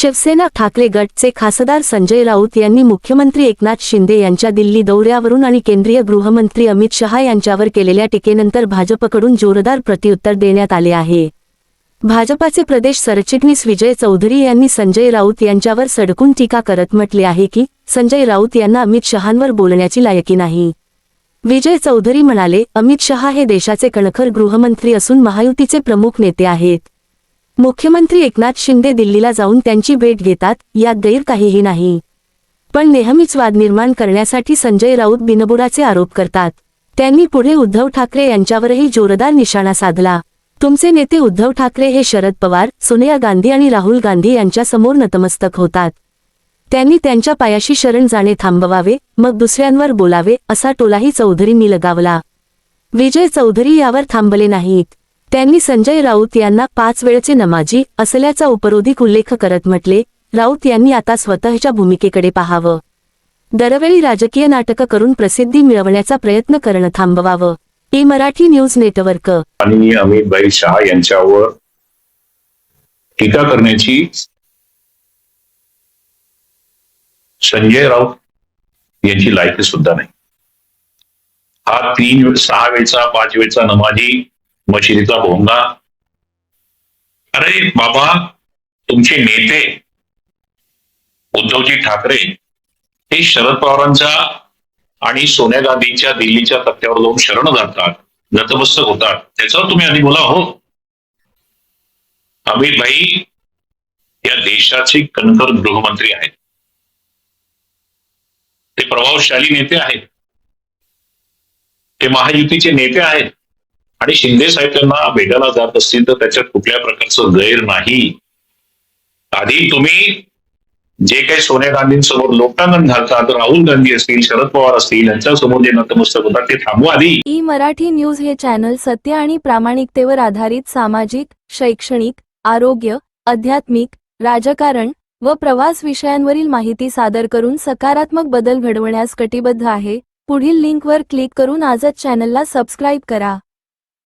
शिवसेना ठाकरे गटचे खासदार संजय राऊत यांनी मुख्यमंत्री एकनाथ शिंदे यांच्या दिल्ली दौऱ्यावरून आणि केंद्रीय गृहमंत्री अमित शहा यांच्यावर केलेल्या टीकेनंतर भाजपकडून जोरदार प्रत्युत्तर देण्यात आले आहे. भाजपाचे प्रदेश सरचिटणीस विजय चौधरी यांनी संजय राऊत यांच्यावर सडकून टीका करत म्हटले आहे की संजय राऊत यांना अमित शहांवर बोलण्याची लायकी नाही. विजय चौधरी म्हणाले अमित शहा हे देशाचे कणखर गृहमंत्री असून महायुतीचे प्रमुख नेते आहेत. मुख्यमंत्री एकनाथ शिंदे दिल्लीला जाऊन त्यांची भेट घेतात यात गैर काहीही नाही. पण नेहमीच वाद निर्माण करण्यासाठी संजय राऊत बिनबुडाचे आरोप करतात. त्यांनी पुढे उद्धव ठाकरे यांच्यावरही जोरदार निशाणा साधला. तुमचे नेते उद्धव ठाकरे हे शरद पवार सोनिया गांधी आणि राहुल गांधी यांच्यासमोर नतमस्तक होतात. त्यांनी त्यांच्या पायाशी शरण जाणे थांबवावे मग दुसऱ्यांवर बोलावे असा टोलाही चौधरींनी लगावला. विजय चौधरी यावर थांबले नाहीत. त्यांनी संजय राऊत यांना पाच वेळचे नमाजी असल्याचा उपरोधिक उल्लेख करत म्हटले राऊत यांनी आता स्वतःच्या भूमिकेकडे पाहावं. दरवेळी राजकीय नाटकं करून प्रसिद्धी मिळवण्याचा प्रयत्न करणं थांबवावं. A Marathi news network. आणि अमितभाई शहा यांच्यावर टीका करण्याची संजय राऊत यांची लायकी सुद्धा नाही. हा तीन सहा वेळचा पाच वेळचा नमाजी मशिदीचा भोंगा अरे बाबा तुमचे नेते उद्धवजी ठाकरे हे शरद पवारांच्या आणि सोनिया गांधींच्या दिल्लीच्या तत्त्यावर जाऊन शरण जातात नतमस्तक होतात. त्याच्यावर तुम्ही आधी बोला हो. अमित भाई या देशाचे कणखर गृहमंत्री आहेत. ते प्रभावशाली नेते आहेत. ते महायुतीचे नेते आहेत. आणि शिंदे साहेब भेटायला जात असतील तर त्याच्यात कुठल्या प्रकारचं गैर नाही. आधी तुम्ही जे काही सोनिया गांधींसमोर लोटांगण घालतात राहुल गांधी असतील शरद पवार असतील यांच्यासमोर जे नतमस्तक होतात ते थांबवा आधी. ई मराठी न्यूज हे चॅनल सत्य आणि प्रामाणिकतेवर आधारित सामाजिक शैक्षणिक आरोग्य आध्यात्मिक राजकारण व प्रवास विषयांवरील माहिती सादर करून सकारात्मक बदल घडवण्यास कटिबद्ध आहे. पुढील लिंकवर क्लिक करून आजच चॅनलला सबस्क्राईब करा.